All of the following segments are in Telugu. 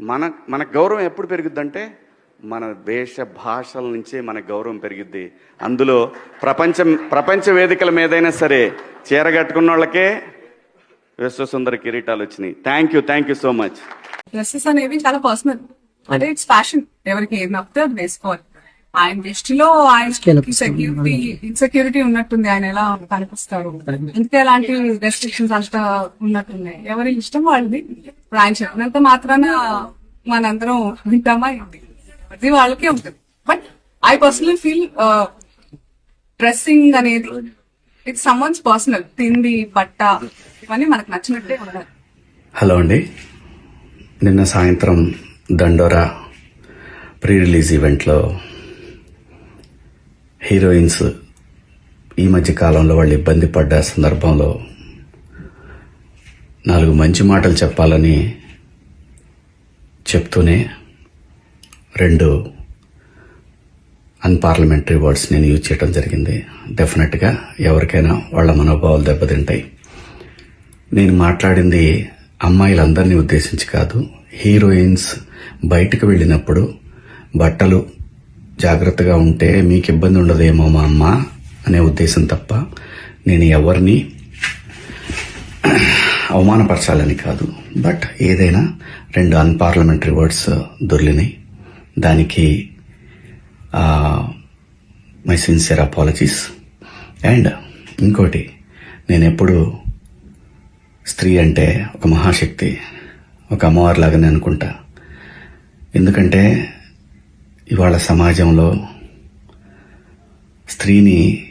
మన మన గౌరవం ఎప్పుడు పెరుగుద్దంటే మన దేశ భాషల నుంచే మన గౌరవం పెరిగిద్ది. అందులో ప్రపంచం ప్రపంచ వేదికల మీదైనా సరే చీర కట్టుకున్న వాళ్ళకే విశ్వసుందర కిరీటాలు వచ్చినాయి. Thank you thank you so much dresses అనేవి చాలా పర్సనల్ అంటే ఇట్స్ ఫ్యాషన్ ఎవరికి ఏది నప్పితే అది వేసుకోవాలి. ఆయన దృష్టిలో ఆయన సెక్యూరిటీ ఇన్సెక్యూరిటీ ఉన్నట్టుంది. ఆయన ఎలా కనిపిస్తారు ఇంకే ఎలాంటి రెస్ట్రిక్షన్స్ అంతా ఉన్నట్టున్నాయి? ఎవరి ఇష్టం వాళ్ళది? ఇప్పుడు ఆయన చెప్పినంత మాత్రాన మనందరం వింటామా ఏంటి? అది వాళ్ళకే ఉంటుంది. But I personally feel dressing అనేది ఇట్స్ సమ్వన్స్ పర్సనల్ తిండి బట్ట ఇవన్నీ మనకు నచ్చినట్టే ఉండాలి. హలో అండి. నిన్న సాయంత్రం దండోరా ప్రీ రిలీజ్ ఈవెంట్లో హీరోయిన్స్ ఈ మధ్య కాలంలో వాళ్ళు ఇబ్బంది పడ్డ సందర్భంలో నాలుగు మంచి మాటలు చెప్పాలని చెప్తూనే రెండు అన్పార్లమెంటరీ వర్డ్స్ నేను యూజ్ చేయడం జరిగింది. డెఫినెట్గా ఎవరికైనా వాళ్ళ మనోభావాలు దెబ్బతింటాయి. నేను మాట్లాడింది అమ్మాయిలందరినీ ఉద్దేశించి కాదు హీరోయిన్స్ బయటకు వెళ్ళినప్పుడు బట్టలు జాగ్రత్తగా ఉంటే మీకు ఇబ్బంది ఉండదేమో మా అమ్మ అనే ఉద్దేశం తప్ప నేను ఎవరిని అవమానపరచాలని కాదు. బట్ ఏదైనా రెండు అన్పార్లమెంటరీ వర్డ్స్ దొర్లినాయి దానికి మై సిన్సియర్ అపాలజీస్. అండ్ ఇంకోటి నేను ఎప్పుడు స్త్రీ అంటే ఒక మహాశక్తి ఒక అమ్మవారి లాగానే అనుకుంటా. ఎందుకంటే ఇవాళ సమాజంలో స్త్రీని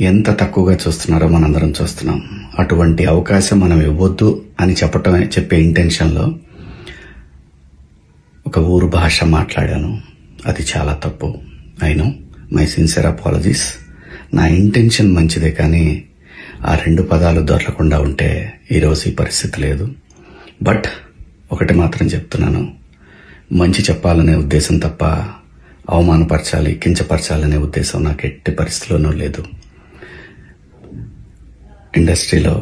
ఎంత తక్కువగా చూస్తున్నారో మనందరం చూస్తున్నాం. అటువంటి అవకాశం మనం ఇవ్వద్దు అని చెప్పటమే చెప్పే ఇంటెన్షన్లో ఒక ఊరు భాష మాట్లాడాను. అది చాలా తప్పు. అయినా మై సిన్సియర్ అపాలజీస్ నా ఇంటెన్షన్ మంచిదే కానీ ఆ రెండు పదాలు దొరకకుండా ఉంటే ఈరోజు ఈ పరిస్థితి లేదు. బట్ ఒకటి మాత్రం చెప్తున్నాను. మంచి చెప్పాలనే ఉద్దేశం తప్ప అవమానపరచాలి కించపరచాలనే ఉద్దేశం నాకు ఎట్టి పరిస్థితిలోనూ లేదు. ఇండస్ట్రీలో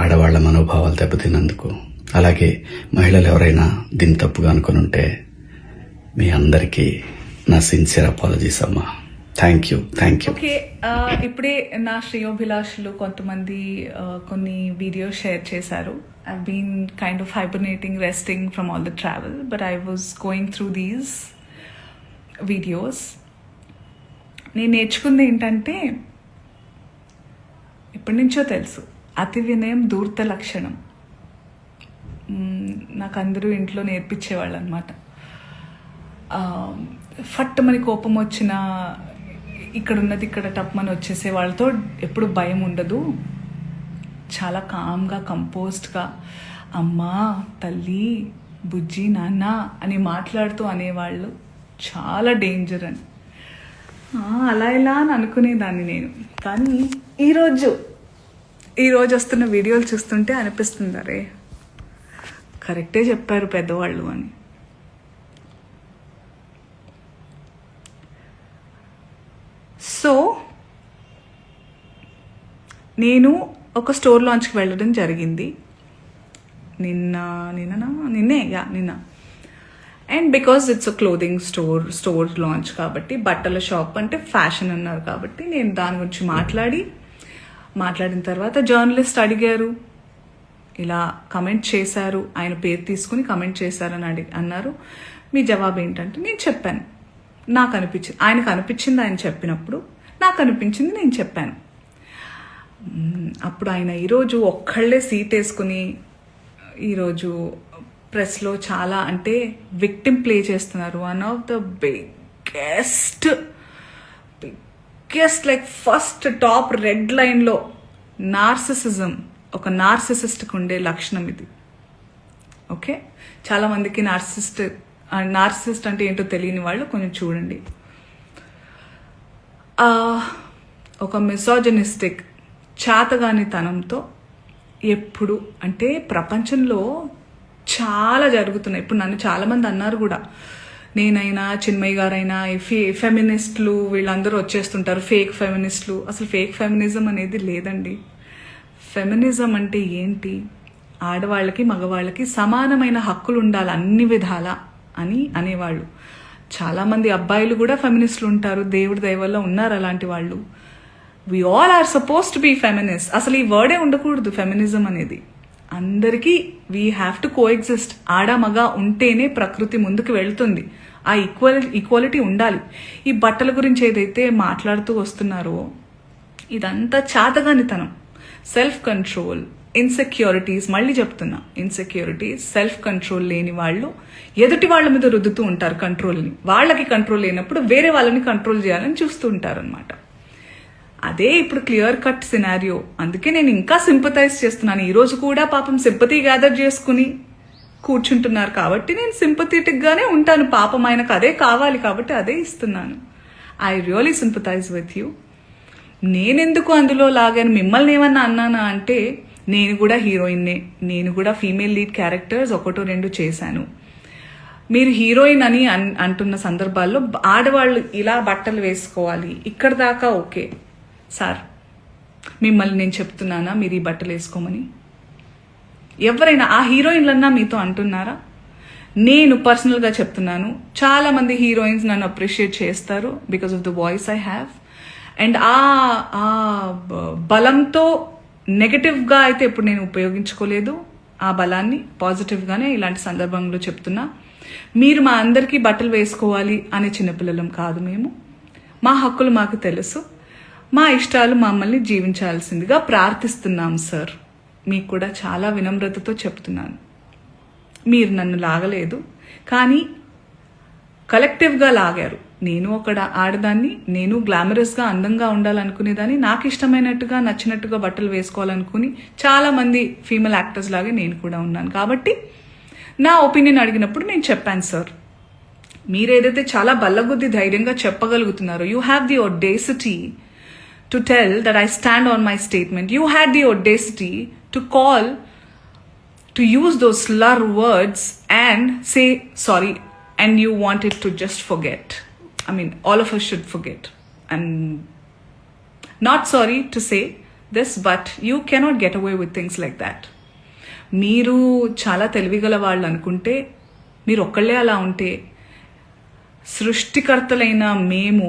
ఆడవాళ్ళ మనోభావాలు దెబ్బతిన్నందుకు అలాగే మహిళలు ఎవరైనా దీన్ని తప్పుగా అనుకుని ఉంటే మీ అందరికీ నా సిన్సియర్ అపాలజీస్ అమ్మా. Thank you thank you. Okay ఇప్పుడే నా శ్రేయోభిలాషులు కొంతమంది కొన్ని వీడియోస్ షేర్ చేశారు. I been kind of hibernating resting from all the travel but I was going through these videos నేను నేర్చుకుంది ఏంటంటే ఎప్పటి నుంచో తెలుసు అతి వినయం దూర్త లక్షణం. నాకు అందరూ ఇంట్లో నేర్పించేవాళ్ళు అనమాట ఫట్ మని కోపం వచ్చిన ఇక్కడ ఉన్నది ఇక్కడ టప్మని వచ్చేసే వాళ్ళతో ఎప్పుడు భయం ఉండదు. చాలా కామ్గా కంపోజ్డ్గా అమ్మా తల్లి బుజ్జి నాన్న అని మాట్లాడుతూ అనేవాళ్ళు. చాలా డేంజర్ అని. అలా ఇలా అని అనుకునేదాన్ని నేను. కానీ ఈరోజు ఈ రోజు వస్తున్న వీడియోలు చూస్తుంటే అనిపిస్తుంది అరే కరెక్టే చెప్పారు పెద్దవాళ్ళు అని. సో నేను ఒక స్టోర్ లాంచ్కి వెళ్ళడం జరిగింది. నిన్న నిన్ననా? నిన్నే ఇక నిన్న. And because it's a clothing store store launch కాబట్టి బట్టల షాప్ అంటే ఫ్యాషన్ అన్నారు కాబట్టి నేను దాని గురించి మాట్లాడి మాట్లాడిన తర్వాత జర్నలిస్ట్ అడిగారు. ఇలా కమెంట్ చేశారు. ఆయన పేరు తీసుకుని కమెంట్ చేశారని అడి అన్నారు. మీ జవాబు ఏంటంటే నేను చెప్పాను. నాకు అనిపించింది ఆయనకు అనిపించింది ఆయన చెప్పినప్పుడు నాకు అనిపించింది నేను చెప్పాను. అప్పుడు ఆయన ఈరోజు ఒక్కళ్ళే సీట్ వేసుకుని ఈరోజు ప్రెస్లో చాలా అంటే విక్టిమ్ ప్లే చేస్తున్నారు. One of the biggest biggest like first top red లైన్లో నార్సిసిజం ఒక నార్సిసిస్ట్కి ఉండే లక్షణం ఇది. ఓకే చాలా మందికి నార్సిస్ట్ అంటే ఏంటో తెలియని వాళ్ళు కొంచెం చూడండి. ఒక మిసోజనిస్టిక్ చేతగాని తనంతో ఎప్పుడు అంటే ప్రపంచంలో చాలా జరుగుతున్నాయి. ఇప్పుడు నన్ను చాలామంది అన్నారు కూడా. నేనైనా చిన్మయ్య గారైనా ఫే ఫెమినిస్ట్లు వీళ్ళందరూ వచ్చేస్తుంటారు. ఫేక్ ఫెమినిస్ట్లు. అసలు ఫేక్ ఫెమినిజం అనేది లేదండి. ఫెమినిజం అంటే ఏంటి? ఆడవాళ్ళకి మగవాళ్ళకి సమానమైన హక్కులు ఉండాలి అన్ని విధాల అని అనేవాళ్ళు. చాలామంది అబ్బాయిలు కూడా ఫెమినిస్ట్లు ఉంటారు. దేవుడి దయవల్ల ఉన్నారు అలాంటి వాళ్ళు. We all are suppose to be feminist అసలు ఈ వర్డే ఉండకూడదు ఫెమినిజం అనేది. అందరికీ we have to coexist ఆడ మగ ఉంటేనే ప్రకృతి ముందుకు వెళ్తుంది. ఆ ఈక్వల్ ఈక్వాలిటీ ఉండాలి. ఈ బట్టల గురించి ఏదైతే మాట్లాడుతూ వస్తున్నారో ఇదంతా చాతగానితనం. సెల్ఫ్ కంట్రోల్ ఇన్సెక్యూరిటీస్ మళ్ళీ చెప్తున్నా. ఇన్సెక్యూరిటీస్ సెల్ఫ్ కంట్రోల్ లేని వాళ్ళు ఎదుటి వాళ్ళ మీద రుద్దుతూ ఉంటారు కంట్రోల్ని వాళ్ళకి కంట్రోల్ లేనప్పుడు వేరే వాళ్ళని కంట్రోల్ చేయాలని చూస్తూ ఉంటారు అనమాట అదే ఇప్పుడు క్లియర్ కట్ సినారియో. అందుకే నేను ఇంకా సింపతైజ్ చేస్తున్నాను. ఈరోజు కూడా పాపం సింపతి గ్యాదర్ చేసుకుని కూర్చుంటున్నారు కాబట్టి నేను సింపథెటిక్గానే ఉంటాను. పాపం ఆయనకు అదే కావాలి కాబట్టి అదే ఇస్తున్నాను. I really sympathize with you నేనెందుకు అందులో లాగాను? మిమ్మల్ని ఏమన్నా అన్నానా అంటే నేను కూడా హీరోయిన్నే. నేను కూడా ఫీమేల్ లీడ్ క్యారెక్టర్స్ ఒకటో రెండు చేశాను. మీరు హీరోయిన్ అని అంటున్న సందర్భాల్లో ఆడవాళ్ళు ఇలా బట్టలు వేసుకోవాలి. ఇక్కడ దాకా ఓకే. సార్ మిమ్మల్ని నేను చెప్తున్నానా? మీరు ఈ బట్టలు వేసుకోమని. ఎవరైనా ఆ హీరోయిన్లన్నా మీతో అంటున్నారా? నేను పర్సనల్గా చెప్తున్నాను. చాలా మంది హీరోయిన్స్ నన్ను అప్రిషియేట్ చేస్తారు because of the voice I have. And ఆ ఆ బలంతో నెగటివ్గా అయితే ఇప్పుడు నేను ఉపయోగించుకోలేదు. ఆ బలాన్ని పాజిటివ్గానే ఇలాంటి సందర్భంలో చెప్తున్నా. మీరు మా అందరికీ బట్టలు వేసుకోవాలి అనే చిన్నపిల్లలం కాదు మేము. మా హక్కులు మాకు తెలుసు. మా ఇష్టాలు మమ్మల్ని జీవించాల్సిందిగా ప్రార్థిస్తున్నాం సార్. మీకు కూడా చాలా వినమ్రతతో చెప్తున్నాను. మీరు నన్ను లాగలేదు కానీ కలెక్టివ్గా లాగారు. నేను ఒక ఆడదాన్ని నేను గ్లామరస్గా అందంగా ఉండాలనుకునేదాన్ని నాకు ఇష్టమైనట్టుగా నచ్చినట్టుగా బట్టలు వేసుకోవాలనుకుని చాలామంది ఫీమేల్ యాక్టర్స్ లాగే నేను కూడా ఉన్నాను. కాబట్టి నా ఒపీనియన్ అడిగినప్పుడు నేను చెప్పాను సార్. మీరు ఏదైతే చాలా బల్లగుద్ది ధైర్యంగా చెప్పగలుగుతున్నారో you have the audacity to tell that I stand on my statement. You had the audacity to call, to use those slur words and say sorry and you wanted to just forget. I mean, all of us should forget. And not sorry to say this, but you cannot get away with things like that. మీరు చాలా తెలివిగల వాళ్ళు అనుకుంటే మీరు ఒక్కళ్ళే అలా ఉంటే సృష్టికర్తలైన మేము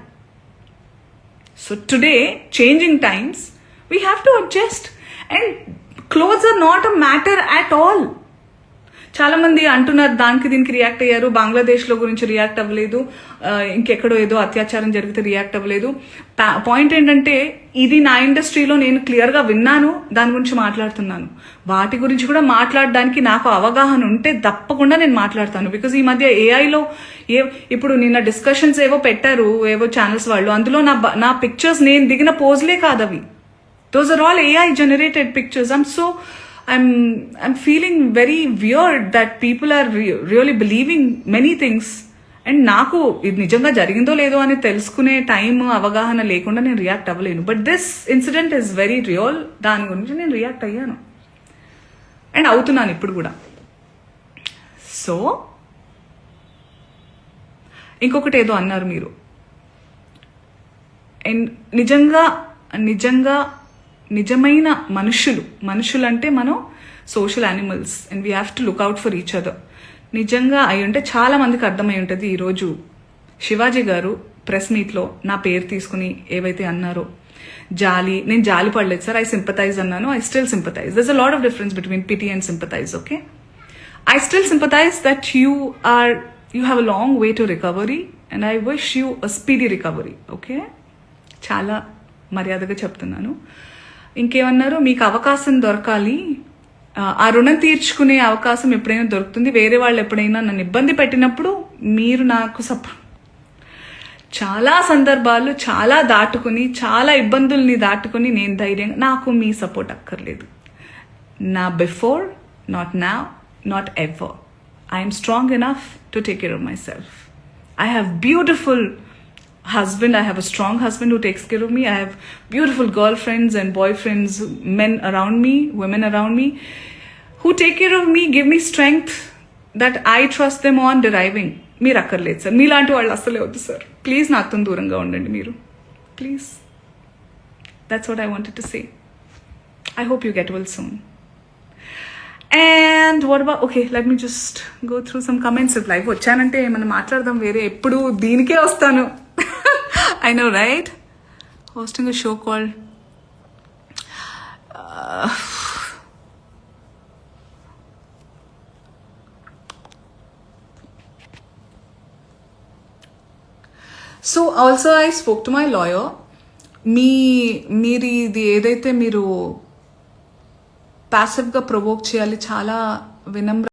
So today, changing times, we have to adjust and clothes are not a matter at all. చాలా మంది అంటున్నారు దానికి దీనికి రియాక్ట్ అయ్యారు. బంగ్లాదేశ్లో గురించి రియాక్ట్ అవ్వలేదు. ఇంకెక్కడో ఏదో అత్యాచారం జరిగితే రియాక్ట్ అవ్వలేదు. పాయింట్ ఏంటంటే ఇది నా ఇండస్ట్రీలో నేను క్లియర్గా విన్నాను. దాని గురించి మాట్లాడుతున్నాను. వాటి గురించి కూడా మాట్లాడడానికి నాకు అవగాహన ఉంటే తప్పకుండా నేను మాట్లాడతాను. బికాజ్ ఈ మధ్య ఏఐలో ఏ ఇప్పుడు నిన్న డిస్కషన్స్ ఏవో పెట్టారు ఏవో ఛానల్స్ వాళ్ళు. అందులో నా నా పిక్చర్స్ నేను దిగిన పోజ్లే కాదు అవి those are all AI generated pictures I'm so I'm I'm feeling very weird that people are re- really believing many things. And నాకు ఇది నిజంగా జరిగిందో లేదో అని తెలుసుకునే టైం అవగాహన లేకుండా నేను react అవ్వలేను. But this incident is very real దాని గురించి నేను రియాక్ట్ అయ్యాను. అండ్ అవుతున్నాను ఇప్పుడు కూడా. సో ఇంకొకటి ఏదో అన్నారు మీరు. అండ్ నిజంగా నిజంగా నిజమైన మనుషులు. మనుషులు అంటే మనం social animals and we have to look out for each other నిజంగా అయి ఉంటే చాలా మందికి అర్థమై ఉంటుంది ఈరోజు శివాజీ గారు ప్రెస్ మీట్లో నా పేరు తీసుకుని ఏవైతే అన్నారో జాలి నేను జాలి పడలేదు సార్ ఐ సింపతైజ్ అన్నాను I still sympathize there's a lot of difference between pity and sympathize okay I still sympathize that you are you have a long way to recovery and I wish you a speedy recovery okay చాలా మర్యాదగా చెప్తున్నాను. ఇంకేమన్నారు? మీకు అవకాశం దొరకాలి. ఆ, రుణం తీర్చుకునే అవకాశం ఎప్పుడైనా దొరుకుతుంది. వేరే వాళ్ళు ఎప్పుడైనా నన్ను ఇబ్బంది పెట్టినప్పుడు మీరు నాకు సప చాలా సందర్భాలు చాలా దాటుకుని చాలా ఇబ్బందుల్ని దాటుకుని నేను ధైర్యంగా నాకు మీ సపోర్ట్ అక్కర్లేదు. నా బిఫోర్ నాట్ నా not ever. I'm strong enough to take care of myself. I have beautiful husband i have a strong husband who takes care of me i have beautiful girlfriends and boyfriends men around me women around me who take care of me give me strength that i trust them on deriving మీరు అక్కర్లేదు సార్ మీలాంటి వాళ్ళు అస్సలే వద్దు సార్ ప్లీజ్ నాతో దూరంగా ఉండండి మీరు please that's what I wanted to say I hope you get well soon and what బా okay let me just go through some comments live వచ్చానంటే ఏమైనా మాట్లాడదాం వేరే ఎప్పుడు దీనికే వస్తాను I know right hosting show call so also I spoke to my lawyer మీ మీరు ఇది ఏదైతే మీరు ప్యాసివ్గా ప్రొవోక్ చేయాలి చాలా వినమ్ర